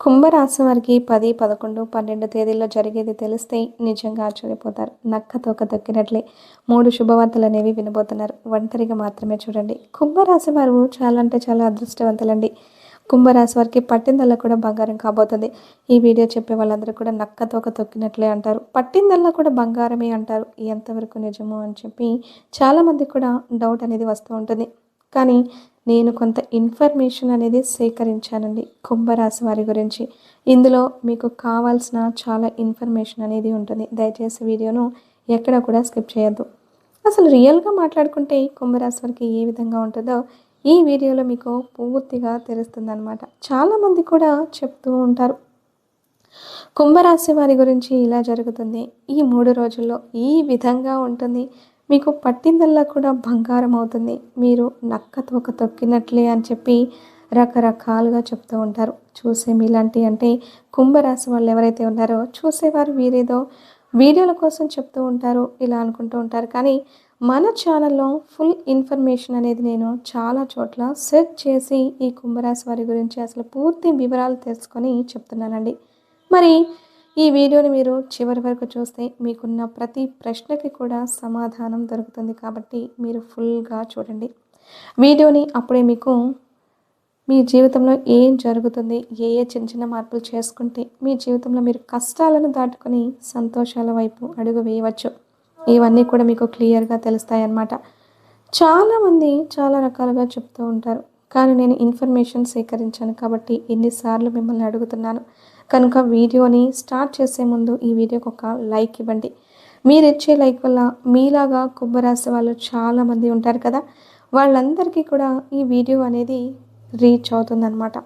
కుంభరాశి వారికి పది పదకొండు పన్నెండు తేదీల్లో జరిగేది తెలిస్తే నిజంగా ఆశ్చర్యపోతారు. నక్క తోక తొక్కినట్లే మూడు శుభవార్తలు అనేవి వినబోతున్నారు. ఒంటరిగా మాత్రమే చూడండి. కుంభరాశి వారు చాలా అంటే చాలా అదృష్టవంతులండి. కుంభరాశి వారికి పట్టిందల్లా కూడా బంగారం కాబోతుంది. ఈ వీడియో చెప్పే వాళ్ళందరూ కూడా నక్క తోక తొక్కినట్లే అంటారు. పట్టిందల్లా కూడా బంగారమే అంటారు. ఎంతవరకు నిజమో అని చెప్పి చాలామంది కూడా డౌట్ అనేది వస్తూ ఉంటుంది. కానీ నేను కొంత ఇన్ఫర్మేషన్ అనేది సేకరించానండి కుంభరాశి వారి గురించి. ఇందులో మీకు కావాల్సిన చాలా ఇన్ఫర్మేషన్ అనేది ఉంటుంది. దయచేసి వీడియోను ఎక్కడ కూడా స్కిప్ చేయొద్దు. అసలు రియల్గా మాట్లాడుకుంటే కుంభరాశి వారికి ఏ విధంగా ఉంటుందో ఈ వీడియోలో మీకు పూర్తిగా తెలుస్తుందన్నమాట. చాలామంది కూడా చెప్తూ ఉంటారు. కుంభరాశి వారి గురించి ఇలా జరుగుతుంది. ఈ మూడు రోజుల్లో ఈ విధంగా ఉంటుంది. మీకు పట్టిందల్లా కూడా బంగారం అవుతుంది. మీరు నక్క తోక తొక్కినట్లే అని చెప్పి రకరకాలుగా చెప్తూ ఉంటారు. చూసే మీలాంటి అంటే కుంభరాశి వాళ్ళు ఎవరైతే ఉన్నారో చూసేవారు వీరేదో వీడియోల కోసం చెప్తూ ఉంటారు ఇలా అనుకుంటూ ఉంటారు. కానీ మన ఛానల్లో ఫుల్ ఇన్ఫర్మేషన్ అనేది నేను చాలా చోట్ల సెర్చ్ చేసి ఈ కుంభరాశి వారి గురించి అసలు పూర్తి వివరాలు తెలుసుకొని చెప్తున్నానండి. మరి ఈ వీడియోని మీరు చివరి వరకు చూస్తే మీకున్న ప్రతి ప్రశ్నకి కూడా సమాధానం దొరుకుతుంది కాబట్టి మీరు ఫుల్గా చూడండి. వీడియోని అప్పుడే మీకు మీ జీవితంలో ఏం జరుగుతుంది ఏ ఏ చిన్న చిన్న మార్పులు చేసుకుంటే మీ జీవితంలో మీరు కష్టాలను దాటుకొని సంతోషాల వైపు అడుగు వేయవచ్చు. ఇవన్నీ కూడా మీకు క్లియర్గా తెలుస్తాయన్నమాట. చాలామంది చాలా రకాలుగా చెప్తూ ఉంటారు. కానీ నేను ఇన్ఫర్మేషన్ సేకరించాను కాబట్టి ఎన్నిసార్లు మిమ్మల్ని అడుగుతున్నాను. కనుక వీడియోని స్టార్ట్ చేసే ముందు ఈ వీడియోకి ఒక లైక్ ఇవ్వండి. మీరు ఇచ్చే లైక్ వల్ల మీలాగా కుంభరాశి వాళ్ళు చాలామంది ఉంటారు కదా వాళ్ళందరికీ కూడా ఈ వీడియో అనేది రీచ్ అవుతుందన్నమాట.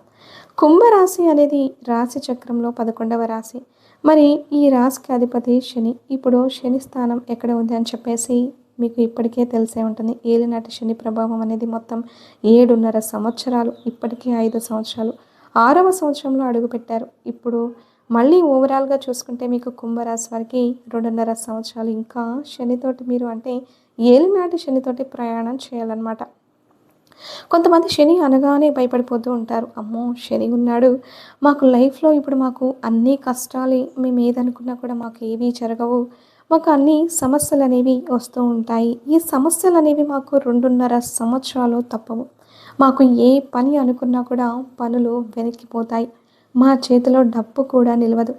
కుంభరాశి అనేది రాశి చక్రంలో పదకొండవ రాశి. మరి ఈ రాశికి అధిపతి శని. ఇప్పుడు శని స్థానం ఎక్కడ ఉంది అని చెప్పేసి మీకు ఇప్పటికే తెలిసే ఉంటుంది. ఏలినాటి శని ప్రభావం అనేది మొత్తం ఏడున్నర సంవత్సరాలు ఇప్పటికే ఐదు సంవత్సరాలు. ఆరవ సంవత్సరంలో అడుగుపెట్టారు ఇప్పుడు మళ్ళీ ఓవరాల్గా చూసుకుంటే మీకు కుంభరాశి వారికి రెండున్నర సంవత్సరాలు. ఇంకా శనితోటి మీరు అంటే ఏలినాటి శనితోటి ప్రయాణం చేయాలన్నమాట. కొంతమంది శని అనగానే భయపడిపోతూ ఉంటారు. అమ్మో శని ఉన్నాడు. మాకు లైఫ్లో ఇప్పుడు మాకు అన్ని కష్టాలు. మేము ఏదనుకున్నా కూడా మాకు ఏవీ జరగవు. మాకు అన్ని సమస్యలు అనేవి వస్తూ ఉంటాయి. ఈ సమస్యలు అనేవి మాకు రెండున్నర సంవత్సరాలు తప్పవు. మాకు ఏ పని అనుకున్నా కూడా పనులు వెనక్కిపోతాయి మా చేతిలో డబ్బు కూడా నిలవదు.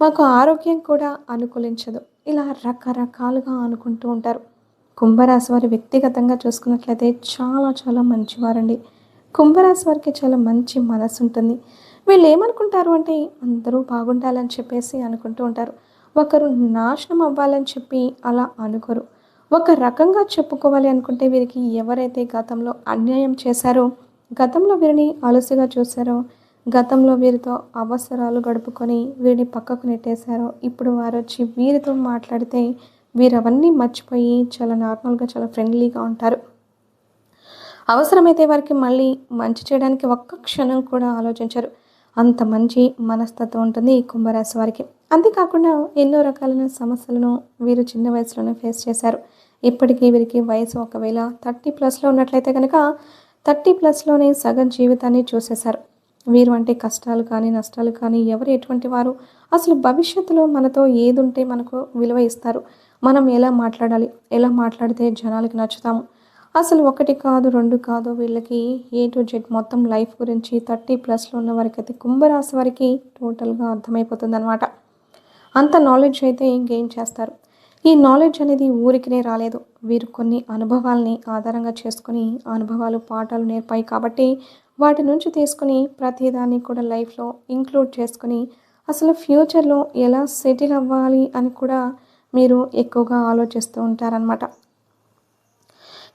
మాకు ఆరోగ్యం కూడా అనుకూలించదు. ఇలా రకరకాలుగా అనుకుంటూ ఉంటారు. కుంభరాశి వారి వ్యక్తిగతంగా చూసుకున్నట్లయితే చాలా చాలా మంచివారండి. కుంభరాశి వారికి చాలా మంచి మనసు ఉంటుంది. వీళ్ళు ఏమనుకుంటారు అంటే అందరూ బాగుండాలని చెప్పేసి అనుకుంటూ ఉంటారు. ఒకరు నాశనం అవ్వాలని చెప్పి అలా అనుకోరు. ఒక రకంగా చెప్పుకోవాలి అనుకుంటే వీరికి ఎవరైతే గతంలో అన్యాయం చేశారో గతంలో వీరిని ఆలస్యగా చూశారో గతంలో వీరితో అవసరాలు గడుపుకొని వీరిని పక్కకు నెట్టేశారో ఇప్పుడు వారు వచ్చి వీరితో మాట్లాడితే వీరు అవన్నీ మర్చిపోయి చాలా నార్మల్గా చాలా ఫ్రెండ్లీగా ఉంటారు. అవసరమైతే వారికి మళ్ళీ మంచి చేయడానికి ఒక్క క్షణం కూడా ఆలోచించరు. అంత మంచి మనస్తత్వం ఉంటుంది ఈ కుంభరాశి వారికి. అంతేకాకుండా ఎన్నో రకాలైన సమస్యలను వీరు చిన్న వయసులోనే ఫేస్ చేశారు. ఇప్పటికీ వీరికి వయసు ఒకవేళ థర్టీ ప్లస్లో ఉన్నట్లయితే కనుక థర్టీ ప్లస్లోనే సగం జీవితాన్ని చూసేశారు. వీరు అంటే కష్టాలు కానీ నష్టాలు కానీ ఎవరు ఎటువంటి వారు? అసలు భవిష్యత్తులో మనతో ఏది ఉంటే మనకు విలువ ఇస్తారు. మనం ఎలా మాట్లాడాలి? ఎలా మాట్లాడితే జనాలకి నచ్చుతాము? అసలు ఒకటి కాదు రెండు కాదు వీళ్ళకి ఏ టు జెడ్ మొత్తం లైఫ్ గురించి థర్టీ ప్లస్లో ఉన్న వారికి అయితే కుంభరాశి వారికి టోటల్గా అర్థమైపోతుంది అనమాట అంత నాలెడ్జ్ అయితే గెయిన్ చేస్తారు. ఈ నాలెడ్జ్ అనేది ఊరికినే రాలేదు. వీరు కొన్ని అనుభవాల్ని ఆధారంగా చేసుకుని అనుభవాలు పాఠాలు నేర్పాయి కాబట్టి వాటి నుంచి తీసుకుని ప్రతిదాన్ని కూడా లైఫ్లో ఇంక్లూడ్ చేసుకుని అసలు ఫ్యూచర్లో ఎలా సెటిల్ అవ్వాలి అని కూడా మీరు ఎక్కువగా ఆలోచిస్తూ ఉంటారనమాట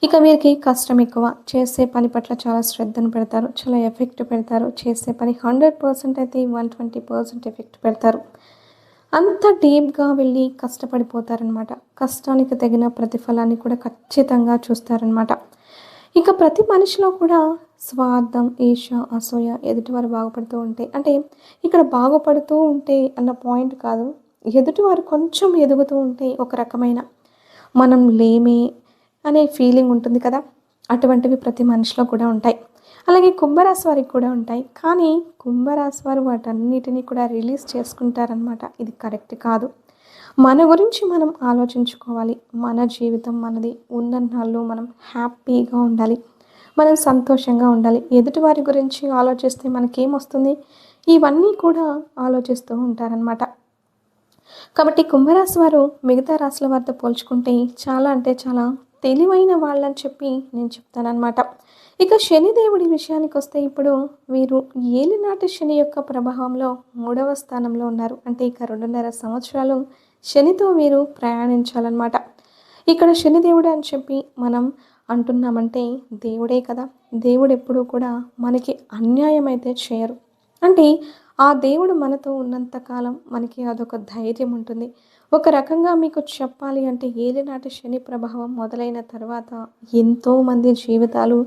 ఇక వీరికి కష్టం ఎక్కువ. చేసే పని పట్ల చాలా శ్రద్ధను పెడతారు. చాలా ఎఫెక్ట్ పెడతారు. చేసే పని హండ్రెడ్ పర్సెంట్ అయితే వన్ ట్వంటీ పర్సెంట్ ఎఫెక్ట్ పెడతారు. అంత డీప్గా వెళ్ళి కష్టపడిపోతారనమాట. కష్టానికి తగిన ప్రతిఫలాన్ని కూడా ఖచ్చితంగా చూస్తారనమాట. ఇక ప్రతి మనిషిలో కూడా స్వార్థం ఈర్ష అసూయ ఎదుటివారు బాగుపడుతూ ఉంటే అంటే ఇక్కడ బాగుపడుతూ ఉంటే అన్న పాయింట్ కాదు. ఎదుటివారు కొంచెం ఎదుగుతూ ఉంటే ఒక రకమైన మనం లేమే అనే ఫీలింగ్ ఉంటుంది కదా. అటువంటివి ప్రతి మనిషిలో కూడా ఉంటాయి. అలాగే కుంభరాశి వారికి కూడా ఉంటాయి. కానీ కుంభరాశి వారు వాటన్నిటిని కూడా రిలీజ్ చేసుకుంటారనమాట ఇది కరెక్ట్ కాదు. మన గురించి మనం ఆలోచించుకోవాలి. మన జీవితం మనది. ఉన్న నాళ్ళు మనం హ్యాపీగా ఉండాలి. మనం సంతోషంగా ఉండాలి. ఎదుటి వారి గురించి ఆలోచిస్తే మనకేమొస్తుంది? ఇవన్నీ కూడా ఆలోచిస్తూ ఉంటారనమాట కాబట్టి కుంభరాశి వారు మిగతా రాశుల వారితో పోల్చుకుంటే చాలా అంటే చాలా తెలివైన వాళ్ళని చెప్పి నేను చెప్తానమాట ఇక శనిదేవుడి విషయానికి వస్తే ఇప్పుడు వీరు ఏలినాటి శని యొక్క ప్రభావంలో మూడవ స్థానంలో ఉన్నారు. అంటే ఇక రెండున్నర సంవత్సరాలు శనితో వీరు ప్రయాణించాలన్నమాట. ఇక్కడ శనిదేవుడు అని చెప్పి మనం అంటున్నామంటే దేవుడే కదా. దేవుడు ఎప్పుడూ కూడా మనకి అన్యాయం అయితే చేయరు. అంటే ఆ దేవుడు మనతో ఉన్నంతకాలం మనకి అదొక ధైర్యం ఉంటుంది. ఒక రకంగా మీకు చెప్పాలి అంటే ఏలినాటి శని ప్రభావం మొదలైన తర్వాత ఎంతోమంది జీవితాలు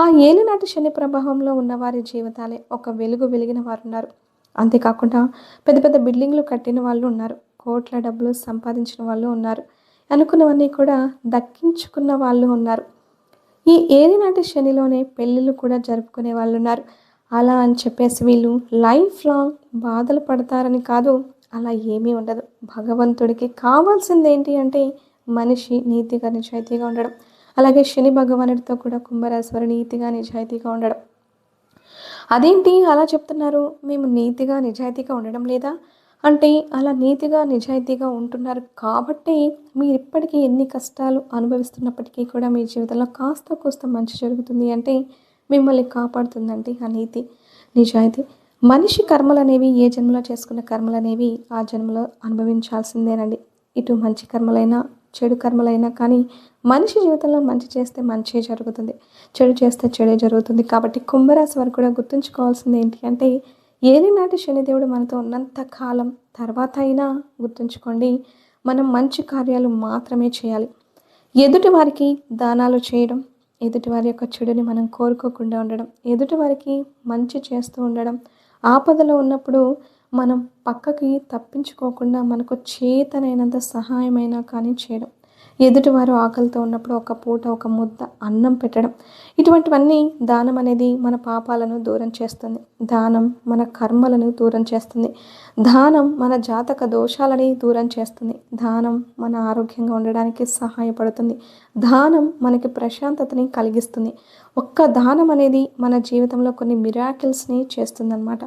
ఆ ఏలినాటి శని ప్రభావంలో ఉన్నవారి జీవితాలే ఒక వెలుగు వెలిగిన వారు ఉన్నారు. అంతేకాకుండా పెద్ద పెద్ద బిల్డింగ్లు కట్టిన వాళ్ళు ఉన్నారు కోట్ల డబ్బులు సంపాదించిన వాళ్ళు ఉన్నారు అనుకున్నవన్నీ కూడా దక్కించుకున్న వాళ్ళు ఉన్నారు. ఈ ఏలినాటి శనిలోనే పెళ్ళిళ్ళు కూడా జరుపుకునే వాళ్ళు ఉన్నారు. అలా అని చెప్పేసి వీళ్ళు లైఫ్ లాంగ్ బాధలు పడతారని కాదు. అలా ఏమీ ఉండదు. భగవంతుడికి కావాల్సింది ఏంటి అంటే మనిషి నీతిగా నిజాయితీగా ఉండడం. అలాగే శని భగవానుడితో కూడా కుంభరాశ్వరి నీతిగా నిజాయితీగా ఉండడం. అదేంటి అలా చెప్తున్నారు? మేము నీతిగా నిజాయితీగా ఉండడం లేదా? అంటే అలా నీతిగా నిజాయితీగా ఉంటున్నారు కాబట్టి మీరు ఇప్పటికీ ఎన్ని కష్టాలు అనుభవిస్తున్నప్పటికీ కూడా మీ జీవితంలో కాస్త కోస్త మంచి జరుగుతుంది అంటే మిమ్మల్ని కాపాడుతుందండి ఆ నీతి నిజాయితీ. మనిషి కర్మలు అనేవి ఏ జన్మలో చేసుకున్న కర్మలు అనేవి ఆ జన్మలో అనుభవించాల్సిందేనండి. ఇటు మంచి కర్మలైనా చెడు కర్మలైనా కానీ మనిషి జీవితంలో మంచి చేస్తే మంచి జరుగుతుంది. చెడు చేస్తే చెడే జరుగుతుంది. కాబట్టి కుంభరాశి వారు కూడా గుర్తుంచుకోవాల్సింది ఏంటి అంటే ఏలినాటి శనిదేవుడు మనతో ఉన్నంత కాలం తర్వాత అయినా గుర్తుంచుకోండి మనం మంచి కార్యాలు మాత్రమే చేయాలి. ఎదుటి వారికి దానాలు చేయడం ఎదుటి వారి యొక్క చెడుని మనం కోరుకోకుండా ఉండడం ఎదుటి వారికి మంచి చేస్తూ ఉండడం ఆపదలో ఉన్నప్పుడు మనం పక్కకి తప్పించుకోకుండా మనకు చేతనైనంత సహాయమైనా కానీ చేయడం. ఎదుటివారు ఆకలితో ఉన్నప్పుడు ఒక పూట ఒక ముద్ద అన్నం పెట్టడం. ఇటువంటివన్నీ దానం అనేది మన పాపాలను దూరం చేస్తుంది. దానం మన కర్మలను దూరం చేస్తుంది. దానం మన జాతక దోషాలని దూరం చేస్తుంది. దానం మన ఆరోగ్యంగా ఉండడానికి సహాయపడుతుంది. దానం మనకి ప్రశాంతతని కలిగిస్తుంది. ఒక్క దానం అనేది మన జీవితంలో కొన్ని మిరాకిల్స్ని చేస్తుందన్నమాట.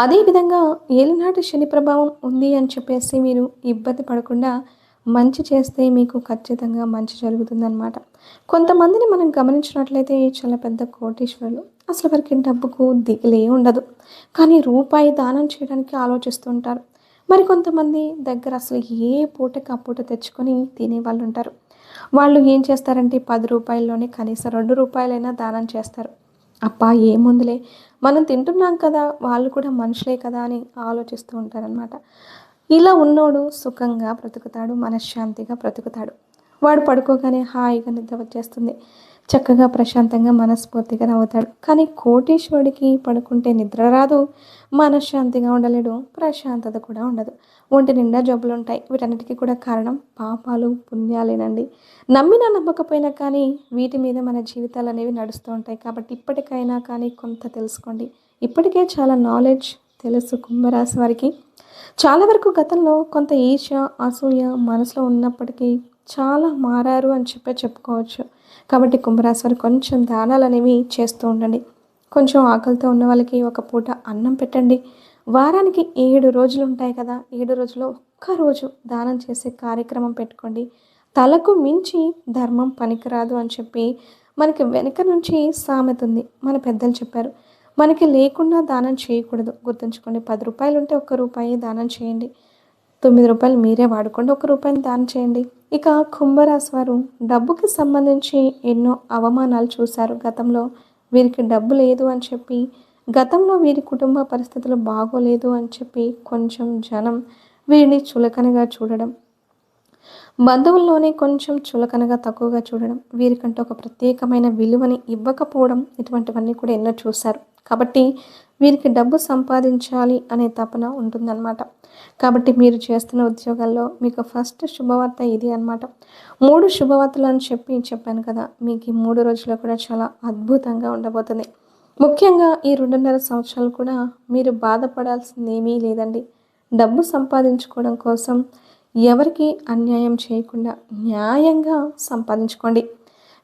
అదేవిధంగా ఏలినాటి శని ప్రభావం ఉంది అని చెప్పేసి మీరు ఇబ్బంది పడకుండా మంచి చేస్తే మీకు ఖచ్చితంగా మంచి జరుగుతుందన్నమాట. కొంతమందిని మనం గమనించినట్లయితే చాలా పెద్ద కోటీశ్వరులు. అసలు వారికి డబ్బుకు దిగులే ఉండదు. కానీ రూపాయి దానం చేయడానికి ఆలోచిస్తుంటారు మరి కొంతమంది దగ్గర అసలు ఏ పూటకి ఆ పూట తెచ్చుకొని తినే వాళ్ళు ఉంటారు. వాళ్ళు ఏం చేస్తారంటే పది రూపాయల్లోనే కనీసం రెండు రూపాయలైనా దానం చేస్తారు. అప్పా ఏముందిలే. మనం తింటున్నాం కదా వాళ్ళు కూడా మనుషులే కదా అని ఆలోచిస్తూ ఉంటారనమాట ఇలా ఉన్నోడు సుఖంగా బ్రతుకుతాడు మనశ్శాంతిగా బ్రతుకుతాడు. వాడు పడుకోగానే హాయిగా నిద్ర వచ్చేస్తుంది. చక్కగా ప్రశాంతంగా మనస్ఫూర్తిగా నవ్వుతాడు. కానీ కోటీశ్వరుడికి పడుకుంటే నిద్ర రాదు మనశ్శాంతిగా ఉండలేడు ప్రశాంతత కూడా ఉండదు. ఒంటి నిండా జబ్బులు ఉంటాయి. వీటన్నిటికీ కూడా కారణం పాపాలు పుణ్యాలేనండి. నమ్మినా నమ్మకపోయినా కానీ వీటి మీద మన జీవితాలు అనేవి నడుస్తూ ఉంటాయి. కాబట్టి ఇప్పటికైనా కానీ కొంత తెలుసుకోండి. ఇప్పటికే చాలా నాలెడ్జ్ తెలుసు కుంభరాశి వారికి. చాలా వరకు గతంలో కొంత ఈర్ష అసూయ మనసులో ఉన్నప్పటికీ చాలా మారారు అని చెప్పే చెప్పుకోవచ్చు. కాబట్టి కుంభరాశి వారు కొంచెం దానాలు అనేవి చేస్తూ ఉండండి. కొంచెం ఆకలితో ఉన్న వాళ్ళకి ఒక పూట అన్నం పెట్టండి. వారానికి ఏడు రోజులు ఉంటాయి కదా ఏడు రోజుల్లో ఒక్క రోజు దానం చేసే కార్యక్రమం పెట్టుకోండి. తలకు మించి ధర్మం పనికిరాదు అని చెప్పి మనకి వెనక నుంచి సామెత ఉంది. మన పెద్దలు చెప్పారు మనకి లేకుండా దానం చేయకూడదు. గుర్తుంచుకోండి పది రూపాయలు ఉంటే ఒక్క రూపాయి దానం చేయండి. తొమ్మిది రూపాయలు మీరే వాడుకోండి ఒక రూపాయిని దానం చేయండి. ఇక కుంభరాశి వారు డబ్బుకి సంబంధించి ఎన్నో అవమానాలు చూశారు. గతంలో వీరికి డబ్బు లేదు అని చెప్పి గతంలో వీరి కుటుంబ పరిస్థితులు బాగోలేదు అని చెప్పి కొంచెం జనం వీరిని చులకనగా చూడడం బంధువుల్లోనే కొంచెం చులకనగా తక్కువగా చూడడం వీరికంటే ఒక ప్రత్యేకమైన విలువని ఇవ్వకపోవడం ఇటువంటివన్నీ కూడా ఎన్నో చూశారు. కాబట్టి వీరికి డబ్బు సంపాదించాలి అనే తపన ఉంటుందన్నమాట. కాబట్టి మీరు చేస్తున్న ఉద్యోగాల్లో మీకు ఫస్ట్ శుభవార్త ఇది అనమాట మూడు శుభవార్తలు అని చెప్పి చెప్పాను కదా మీకు ఈ మూడు రోజులు కూడా చాలా అద్భుతంగా ఉండబోతుంది. ముఖ్యంగా ఈ రెండున్నర సంవత్సరాలు కూడా మీరు బాధపడాల్సింది ఏమీ లేదండి. డబ్బు సంపాదించుకోవడం కోసం ఎవరికి అన్యాయం చేయకుండా న్యాయంగా సంపాదించుకోండి.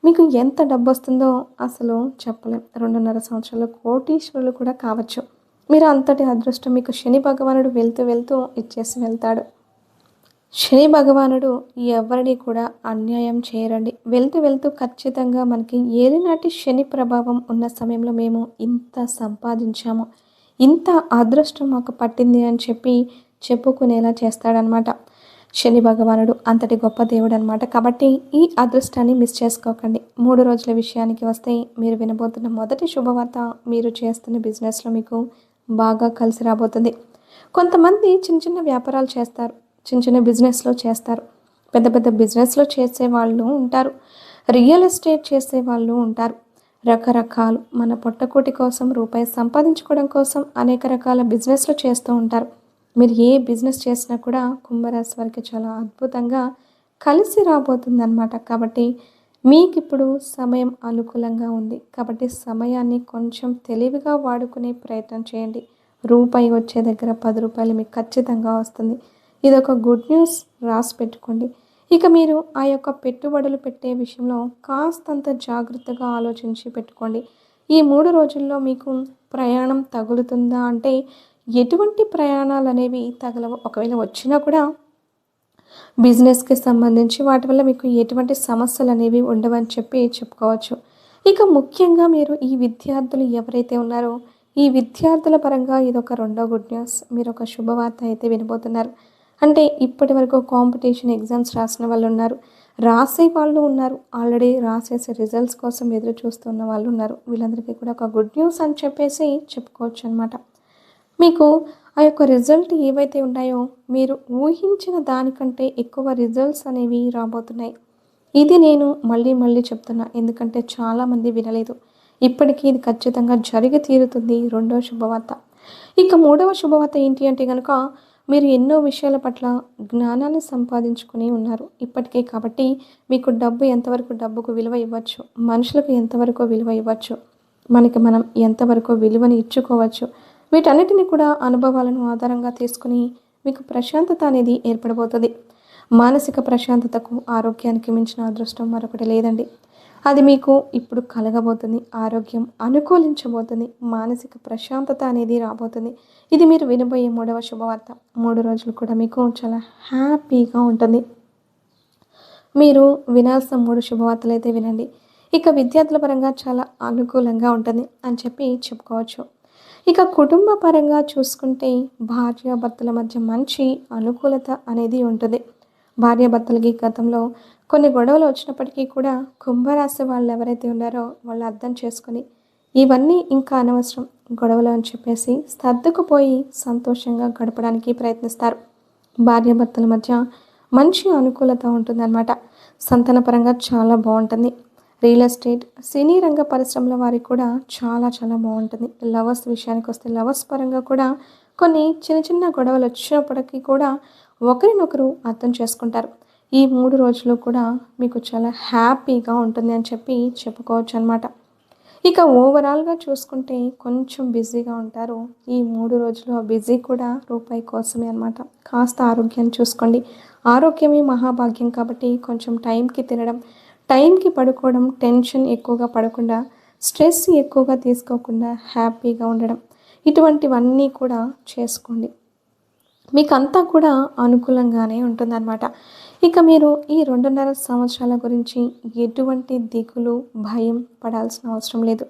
మీకు ఎంత డబ్బు వస్తుందో అసలు చెప్పలేం. రెండున్నర సంవత్సరాలు కోటీశ్వరులు కూడా కావచ్చు. మీరు అంతటి అదృష్టం మీకు శని భగవానుడు వెళ్తూ వెళ్తూ ఇచ్చేసి వెళ్తాడు. శని భగవానుడు ఎవరిని కూడా అన్యాయం చేయరండి. వెళ్తూ వెళ్తూ ఖచ్చితంగా మనకి ఏలినాటి శని ప్రభావం ఉన్న సమయంలో మేము ఇంత సంపాదించాము. ఇంత అదృష్టం మాకు పట్టింది అని చెప్పి చెప్పుకునేలా చేస్తాడనమాట శని భగవానుడు అంతటి గొప్ప దేవుడు అనమాట కాబట్టి ఈ అదృష్టాన్ని మిస్ చేసుకోకండి. మూడు రోజుల విషయానికి వస్తే మీరు వినబోతున్న మొదటి శుభవార్త మీరు చేస్తున్న బిజినెస్లో మీకు బాగా కలిసి రాబోతుంది. కొంతమంది చిన్న చిన్న వ్యాపారాలు చేస్తారు. చిన్న చిన్న బిజినెస్లో చేస్తారు. పెద్ద పెద్ద బిజినెస్లో చేసే వాళ్ళు ఉంటారు. రియల్ ఎస్టేట్ చేసే వాళ్ళు ఉంటారు. రకరకాలు మన పొట్టకూటి కోసం రూపాయి సంపాదించుకోవడం కోసం అనేక రకాల బిజినెస్లు చేస్తూ ఉంటారు. మీరు ఏ బిజినెస్ చేసినా కూడా కుంభరాశి వారికి చాలా అద్భుతంగా కలిసి రాబోతుంది అనమాట కాబట్టి మీకు ఇప్పుడు సమయం అనుకూలంగా ఉంది. కాబట్టి సమయాన్ని కొంచెం తెలివిగా వాడుకునే ప్రయత్నం చేయండి. రూపాయి వచ్చే దగ్గర పది రూపాయలు మీకు ఖచ్చితంగా వస్తుంది. ఇది ఒక గుడ్ న్యూస్ రాసి పెట్టుకోండి. ఇక మీరు ఆ యొక్క పెట్టుబడులు పెట్టే విషయంలో కాస్తంత జాగ్రత్తగా ఆలోచించి పెట్టుకోండి. ఈ మూడు రోజుల్లో మీకు ప్రయాణం తగులుతుందా అంటే ఎటువంటి ప్రయాణాలు అనేవి తగలవు. ఒకవేళ వచ్చినా కూడా బిజినెస్కి సంబంధించి వాటి వల్ల మీకు ఎటువంటి సమస్యలు అనేవి ఉండవని చెప్పి చెప్పుకోవచ్చు. ఇక ముఖ్యంగా మీరు ఈ విద్యార్థులు ఎవరైతే ఉన్నారో ఈ విద్యార్థుల పరంగా ఇది ఒక రెండో గుడ్ న్యూస్. మీరు ఒక శుభవార్త అయితే వినబోతున్నారు. అంటే ఇప్పటి వరకు కాంపిటీషన్ ఎగ్జామ్స్ రాసిన వాళ్ళు ఉన్నారు రాసే వాళ్ళు ఉన్నారు. ఆల్రెడీ రాసేసే రిజల్ట్స్ కోసం ఎదురు చూస్తున్న వాళ్ళు ఉన్నారు వీళ్ళందరికీ కూడా ఒక గుడ్ న్యూస్ అని చెప్పేసి చెప్పుకోవచ్చు అనమాట మీకు ఆ యొక్క రిజల్ట్ ఏవైతే ఉన్నాయో మీరు ఊహించిన దానికంటే ఎక్కువ రిజల్ట్స్ అనేవి రాబోతున్నాయి. ఇది నేను మళ్ళీ మళ్ళీ చెప్తున్నా ఎందుకంటే చాలామంది వినలేదు. ఇప్పటికీ ఇది ఖచ్చితంగా జరిగి తీరుతుంది రెండవ శుభవార్త. ఇక మూడవ శుభవార్త ఏంటి అంటే కనుక మీరు ఎన్నో విషయాల పట్ల జ్ఞానాన్ని సంపాదించుకుని ఉన్నారు. ఇప్పటికే కాబట్టి మీకు డబ్బు ఎంతవరకు డబ్బుకు విలువ ఇవ్వచ్చు మనుషులకు ఎంతవరకు విలువ ఇవ్వచ్చు మనకి మనం ఎంతవరకు విలువని ఇచ్చుకోవచ్చు వీటన్నిటిని కూడా అనుభవాలను ఆధారంగా తీసుకుని మీకు ప్రశాంతత అనేది ఏర్పడబోతుంది. మానసిక ప్రశాంతతకు ఆరోగ్యానికి మించిన అదృష్టం మరొకటి లేదండి. అది మీకు ఇప్పుడు కలగబోతుంది. ఆరోగ్యం అనుకూలించబోతుంది. మానసిక ప్రశాంతత అనేది రాబోతుంది. ఇది మీరు వినబోయే మూడవ శుభవార్త. మూడు రోజులు కూడా మీకు చాలా హ్యాపీగా ఉంటుంది. మీరు వినాల్సిన మూడు శుభవార్తలు అయితే వినండి. ఇక విద్యార్థుల పరంగా చాలా అనుకూలంగా ఉంటుంది అని చెప్పి చెప్పుకోవచ్చు. ఇక కుటుంబ పరంగా చూసుకుంటే భార్యాభర్తల మధ్య మంచి అనుకూలత అనేది ఉంటుంది. భార్యాభర్తలకి గతంలో కొన్ని గొడవలు వచ్చినప్పటికీ కూడా కుంభరాశి వాళ్ళు ఎవరైతే ఉన్నారో వాళ్ళు అర్థం చేసుకొని ఇవన్నీ ఇంకా అనవసరం గొడవలు అని చెప్పేసి సర్దుకుపోయి సంతోషంగా గడపడానికి ప్రయత్నిస్తారు. భార్యాభర్తల మధ్య మంచి అనుకూలత ఉంటుందన్నమాట. సంతానపరంగా చాలా బాగుంటుంది. రియల్ ఎస్టేట్ సినీ రంగ పరిశ్రమల వారికి కూడా చాలా చాలా బాగుంటుంది. లవర్స్ విషయానికి వస్తే లవర్స్ పరంగా కూడా కొన్ని చిన్న చిన్న గొడవలు వచ్చినప్పటికీ కూడా ఒకరినొకరు అర్థం చేసుకుంటారు. ఈ మూడు రోజులు కూడా మీకు చాలా హ్యాపీగా ఉంటుంది అని చెప్పి చెప్పుకోవచ్చు అనమాట ఇక ఓవరాల్గా చూసుకుంటే కొంచెం బిజీగా ఉంటారు. ఈ మూడు రోజులు ఆ బిజీ కూడా రూపాయి కోసమే అనమాట కాస్త ఆరోగ్యాన్ని చూసుకోండి. ఆరోగ్యమే మహాభాగ్యం కాబట్టి కొంచెం టైంకి తినడం టైంకి పడుకోవడం టెన్షన్ ఎక్కువగా పడకుండా స్ట్రెస్ ఎక్కువగా తీసుకోకుండా హ్యాపీగా ఉండడం. ఇటువంటివన్నీ కూడా చేసుకోండి. మీకు అంతా కూడా అనుకూలంగానే ఉంటుందన్నమాట. ఇక మీరు ఈ రెండున్నర సంవత్సరాల గురించి ఎటువంటి దిగులు భయం పడాల్సిన అవసరం లేదు.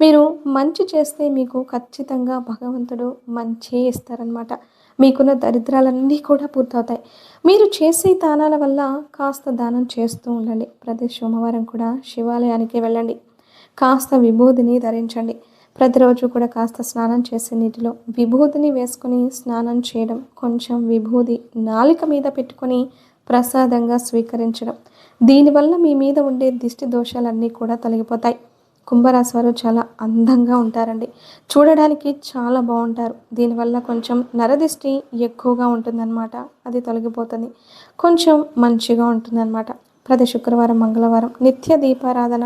మీరు మంచి చేస్తే మీకు ఖచ్చితంగా భగవంతుడు మంచి ఇస్తారనమాట మీకున్న దరిద్రాలన్నీ కూడా పూర్తవుతాయి. మీరు చేసే దానాల వల్ల కాస్త దానం చేస్తూ ఉండండి. ప్రతి సోమవారం కూడా శివాలయానికి వెళ్ళండి. కాస్త విభూదిని ధరించండి. ప్రతిరోజు కూడా కాస్త స్నానం చేసే నీటిలో విభూతిని వేసుకొని స్నానం చేయడం కొంచెం విభూది నాలిక మీద పెట్టుకొని ప్రసాదంగా స్వీకరించడం. దీనివల్ల మీ మీద ఉండే దిష్టి దోషాలన్నీ కూడా తొలగిపోతాయి. కుంభరాశి వారు చాలా అందంగా ఉంటారండి. చూడడానికి చాలా బాగుంటారు. దీనివల్ల కొంచెం నరదిష్టి ఎక్కువగా ఉంటుందన్నమాట. అది తొలగిపోతుంది. కొంచెం మంచిగా ఉంటుందన్నమాట. ప్రతి శుక్రవారం మంగళవారం నిత్య దీపారాధన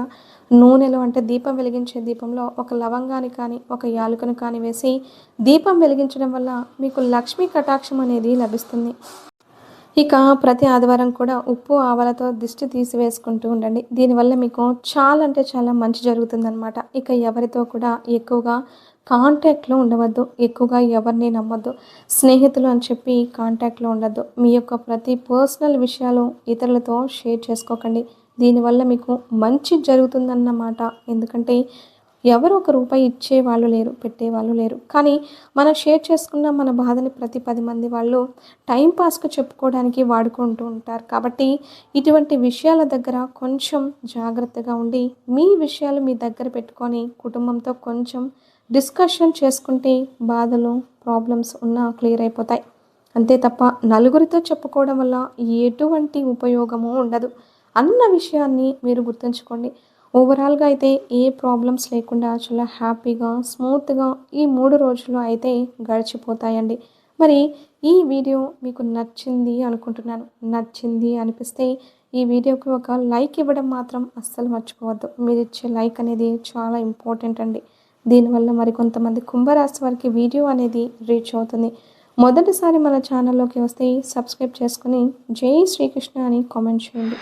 నూనెలో అంటే దీపం వెలిగించే దీపంలో ఒక లవంగాన్ని కానీ ఒక యాలుకను కానీ వేసి దీపం వెలిగించడం వల్ల మీకు లక్ష్మీ కటాక్షం అనేది లభిస్తుంది. ఇక ప్రతి ఆదివారం కూడా ఉప్పు ఆవలతో దిష్టి తీసివేసుకుంటూ ఉండండి. దీనివల్ల మీకు చాలా అంటే చాలా మంచి జరుగుతుందన్నమాట. ఇక ఎవరితో కూడా ఎక్కువగా కాంటాక్ట్లో ఉండవద్దు. ఎక్కువగా ఎవరిని నమ్మొద్దు. స్నేహితులు అని చెప్పి కాంటాక్ట్లో ఉండద్దు. మీ యొక్క ప్రతి పర్సనల్ విషయాలు ఇతరులతో షేర్ చేసుకోకండి. దీనివల్ల మీకు మంచి జరుగుతుందన్నమాట. ఎందుకంటే ఎవరు ఒక రూపాయి ఇచ్చే వాళ్ళు లేరు పెట్టే వాళ్ళు లేరు. కానీ మనం షేర్ చేసుకున్న మన బాధని ప్రతి పది మంది వాళ్ళు టైంపాస్కు చెప్పుకోవడానికి వాడుకుంటూ ఉంటారు. కాబట్టి ఇటువంటి విషయాల దగ్గర కొంచెం జాగ్రత్తగా ఉండి మీ విషయాలు మీ దగ్గర పెట్టుకొని కుటుంబంతో కొంచెం డిస్కషన్ చేసుకుంటే బాధలు ప్రాబ్లమ్స్ ఉన్నా క్లియర్ అయిపోతాయి. అంతే తప్ప నలుగురితో చెప్పుకోవడం వల్ల ఎటువంటి ఉపయోగము ఉండదు. అన్న విషయాన్ని మీరు గుర్తుంచుకోండి. ఓవరాల్గా అయితే ఏ ప్రాబ్లమ్స్ లేకుండా చాలా హ్యాపీగా స్మూత్గా ఈ మూడు రోజులు అయితే గడిచిపోతాయండి. మరి ఈ వీడియో మీకు నచ్చింది అనుకుంటున్నాను. నచ్చింది అనిపిస్తే ఈ వీడియోకి ఒక లైక్ ఇవ్వడం మాత్రం అస్సలు మర్చిపోవద్దు. మీరు ఇచ్చే లైక్ అనేది చాలా ఇంపార్టెంట్ అండి. దీనివల్ల మరికొంతమంది కుంభరాశి వారికి వీడియో అనేది రీచ్ అవుతుంది. మొదటిసారి మన ఛానల్లోకి వస్తే సబ్స్క్రైబ్ చేసుకుని జై శ్రీకృష్ణ అని కామెంట్ చేయండి.